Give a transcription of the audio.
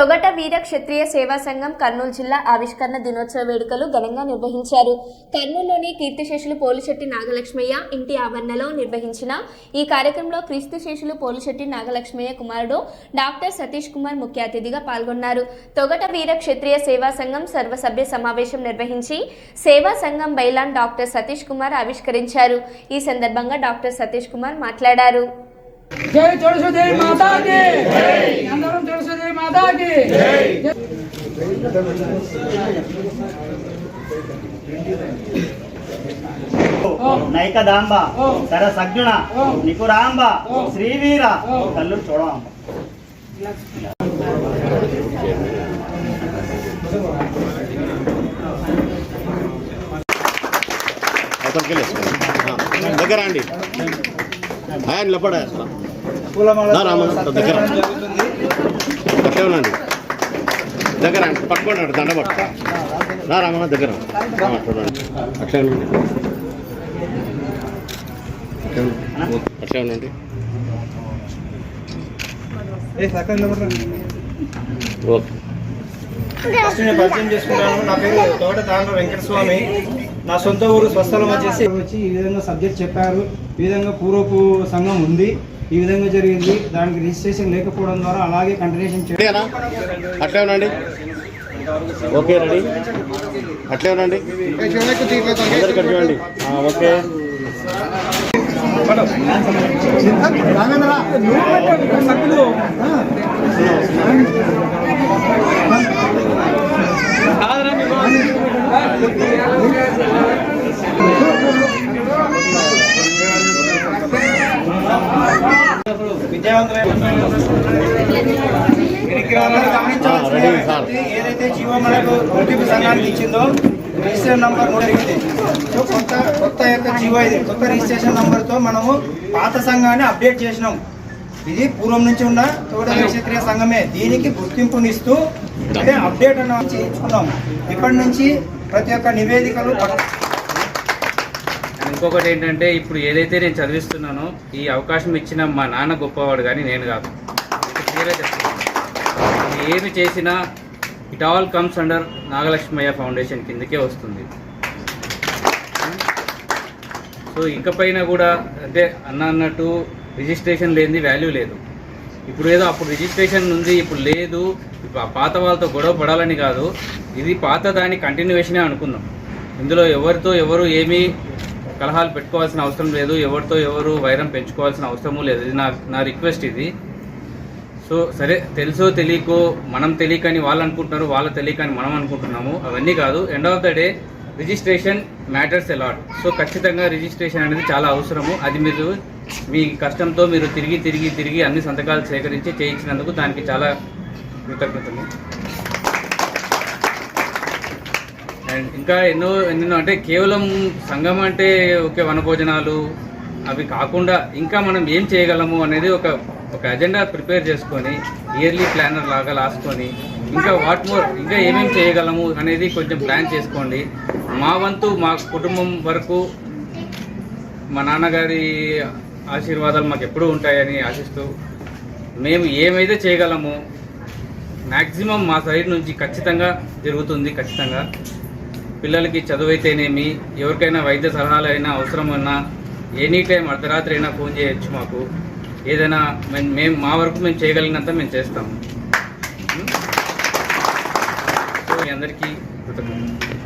తొగట వీర క్షత్రియ సేవా సంఘం కర్నూలు జిల్లా ఆవిష్కరణ దినోత్సవ వేడుకలు ఘనంగా నిర్వహించారు. కర్నూలులోని కీర్తిశేషులు పోలిశెట్టి నాగలక్ష్మయ్య ఇంటి ఆవరణలో నిర్వహించిన ఈ కార్యక్రమంలో క్రీస్తుశేషులు పోలిశెట్టి నాగలక్ష్మయ్య కుమారుడు డాక్టర్ సతీష్ కుమార్ ముఖ్య అతిథిగా పాల్గొన్నారు. తొగట వీర క్షత్రియ సేవా సంఘం సర్వసభ్య సమావేశం నిర్వహించి సేవా సంఘం బైలాన్ డాక్టర్ సతీష్ కుమార్ ఆవిష్కరించారు. ఈ సందర్భంగా డాక్టర్ సతీష్ కుమార్ మాట్లాడారు. జై మాతాకి నైకదాంబ ఓ. సరసగ్గుణ ఓ. నికురాంబ. శ్రీవీర. కళ్ళు చూడవాంబ దగ్గర అండి ఆయన నిలబడ రామన్న దగ్గర ఉండండి దగ్గర పట్టుకోండి దండ పట్టుకో. రామన్న దగ్గర. చూడండి. అట్లే అట్లే ఉండండి. అట్లే ఉండండి ఓకే. ఫస్ట్ నేను పరిచయం చేసుకున్నాను. నా పేరు తోట తాండ్ర వెంకటస్వామి. నా సొంత ఊరు స్వస్థలం వచ్చేసి వచ్చి ఈ విధంగా సబ్జెక్ట్ చెప్పారు. ఈ విధంగా పూర్వపు సంఘం ఉంది. ఈ విధంగా జరిగింది. దానికి రిజిస్ట్రేషన్ లేకపోవడం ద్వారా అలాగే కంటిన్యూషన్ రెడీనా? అట్లే ఉండండి. Okay ready. అట్లే ఉండండి. చూడండి ఓకే రెడీ సార్ ఏదైతే జీవో మనకు గుర్తింపు సంఘానికి ఇచ్చిందో రిజిస్ట్రేషన్ నంబర్ జరిగింది సో కొత్త కొత్త యొక్క జీవో ఇది కొత్త రిజిస్ట్రేషన్ నంబర్తో మనము పాత సంఘాన్ని అప్డేట్ చేసినాం ఇది పూర్వం నుంచి ఉన్న తోట క్షత్రియ సంఘమే దీనికి గుర్తింపునిస్తూ అంటే అప్డేట్ అన్న చేయించుకున్నాం ఇప్పటి నుంచి ప్రతి ఒక్క నివేదికలు ఇంకొకటి ఏంటంటే ఇప్పుడు ఏదైతే నేను చదివిస్తున్నానో ఈ అవకాశం ఇచ్చిన మా నాన్న గొప్పవాడు కానీ నేను కాదు. క్లియర్గా చెప్తున్నాను ఏమి చేసినా it all comes under Nagalakshmaiah foundation కిందకే వస్తుంది. సో ఇకపైన కూడా అంటే అన్న అన్నట్టు రిజిస్ట్రేషన్ లేనిది వాల్యూ లేదు. ఇప్పుడు ఏదో అప్పుడు రిజిస్ట్రేషన్ ఉంది ఇప్పుడు లేదు ఇప్పుడు ఆ పాత వాళ్ళతో గొడవ పడాలని కాదు. ఇది పాత దాని కంటిన్యూవేషనే అనుకుందాం. ఇందులో ఎవరితో ఎవరు ఏమీ కలహాలు పెట్టుకోవాల్సిన అవసరం లేదు. ఎవరితో ఎవరు వైరం పెంచుకోవాల్సిన అవసరము లేదు. ఇది నా నా రిక్వెస్ట్ ఇది. సో సరే తెలుసో తెలియకో మనం తెలియకని వాళ్ళు అనుకుంటున్నారు వాళ్ళ తెలియకని మనం అనుకుంటున్నాము. అవన్నీ కాదు. End of the day registration matters a lot so ఖచ్చితంగా రిజిస్ట్రేషన్ అనేది చాలా అవసరము. అది మీరు మీ కష్టంతో మీరు తిరిగి తిరిగి తిరిగి అన్ని సంతకాలు సేకరించి చేయించినందుకు దానికి చాలా కృతజ్ఞతలు. అండ్ ఇంకా ఎన్నో ఎన్నెన్నో అంటే కేవలం సంఘం అంటే ఒకే వనభోజనాలు అవి కాకుండా ఇంకా మనం ఏం చేయగలము అనేది ఒక ఒక అజెండా ప్రిపేర్ చేసుకొని ఇయర్లీ ప్లానర్ లాగా రాసుకొని ఇంకా వాట్ మోర్ ఇంకా ఏమేమి చేయగలము అనేది కొంచెం ప్లాన్ చేసుకోండి. మా వంతు మా కుటుంబం వరకు మా నాన్నగారి ఆశీర్వాదాలు మాకు ఎప్పుడూ ఉంటాయని ఆశిస్తూ మేము ఏమైతే చేయగలము మ్యాక్సిమం మా సైడ్ నుంచి ఖచ్చితంగా జరుగుతుంది ఖచ్చితంగా. పిల్లలకి చదువైతేనేమి ఎవరికైనా వైద్య సలహాలు అయినా అవసరం ఉన్నా ఎనీ టైం అర్ధరాత్రి అయినా ఫోన్ చేయొచ్చు మాకు. ఏదైనా మేము మేము మా వరకు మేము చేయగలిగినంత మేము? చేస్తాము సో మీ అందరికీ కృతజ్ఞతలు.